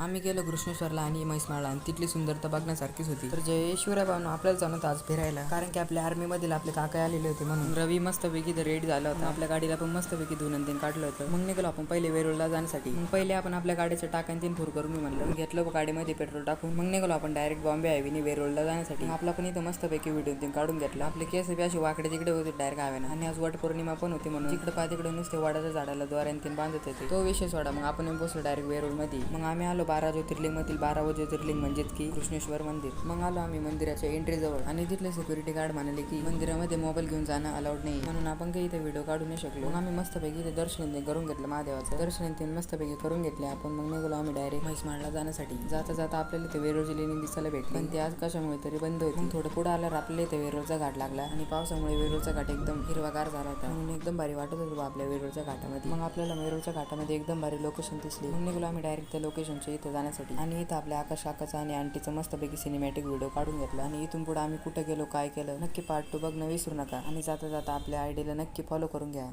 आम्ही गेलो कृष्णेश्वरला आणि म्हैसमाळला आणि तिथली सुंदरता बघण्यासारखीच होती. तर जय शिवराय आपल्याला जाणं आज फिरायला. कारण की आपल्या आर्मीमधील आपले काका आलेले होते म्हणून. रवी मस्तपैकी तर रेड झाला होता. आपल्या गाडीला पण मस्तपैकी दोन आणि तीन काढलं होतं. मग निघालो आपण पहिले वेरूळला जाण्यासाठी. मग पहिले आपण आपल्या गाडीचं टाकान तीन फूर करून मी म्हणलं. घेतलं गाडीमध्ये पेट्रोल टाकून. मग निघालो आपण डायरेक्ट बॉम्बे हायवेने वेरूळला जाण्यासाठी. आपला पण इथं मस्तपैकी व्हिडिओ तीन काढून घेतला. आपले केस बी असे वाकडे तिकडे होते डायरेक्ट हवे आणि आज वट पौर्णिमा पण होती म्हणून. तिकडे पा तिकडे नुसते वाडाच्या झाडाला द्वारे तीन बांधत होते. तो विषय सोडा मग आपण बसलो डायरेक्ट वेरूळमध्ये मग आम्ही आलो बारा ज्योतिर्लिंग मधील ज्योतिर्लिंग म्हणजेच की कृष्णेश्वर मंदिर. मग आलो आम्ही मंदिराच्या एंट्री जवळ आणि तिथले सिक्युरिटी गार्ड म्हणाले की मंदिरामध्ये मोबाईल घेऊन जाणं अलाउड नाही म्हणून आपण काही इथे व्हिडिओ काढू नाही शकलो. मग आम्ही मस्तपैकी इथे दर्शन करून घेतलं महादेवाचं. दर्शन तीन मस्तपैकी करून घेतले आपण. मग निघालो आम्ही डायरेक्ट म्हैसमाळला जाण्यासाठी. जाता जाता आपल्याला ते वेरोजी लेणी दिसायला भेटली. पण ते आज कशामुळे तरी बंद होती. थोडं पुढे आल्यावर आपल्याला इथे वेरोचा घाट लागला. आणि पावसामुळे वेरूळचा घाट एकदम हिरवागार झाला होता. म्हणून एकदम भारी वाटत होतं बा आपल्या वेरूळच्या घाटामध्ये. मग आपल्याला वेरूळच्या घाटामध्ये एकदम भारी लोकेशन दिसली. म्हणून निघालो आम्ही डायरेक्ट त्या लोकेशनच्या तिथे जाण्यासाठी. आणि इथं आपल्या आकाश काकाचा आणि आंटीचं मस्तपैकी सिनेमॅटिक व्हिडिओ काढून घेतला. आणि इथून पुढे आम्ही कुठे गेलो काय केलं नक्की पार्ट टू बघणं विसरू नका. आणि जाता जाता आपल्या आयडीला नक्की फॉलो करून घ्या.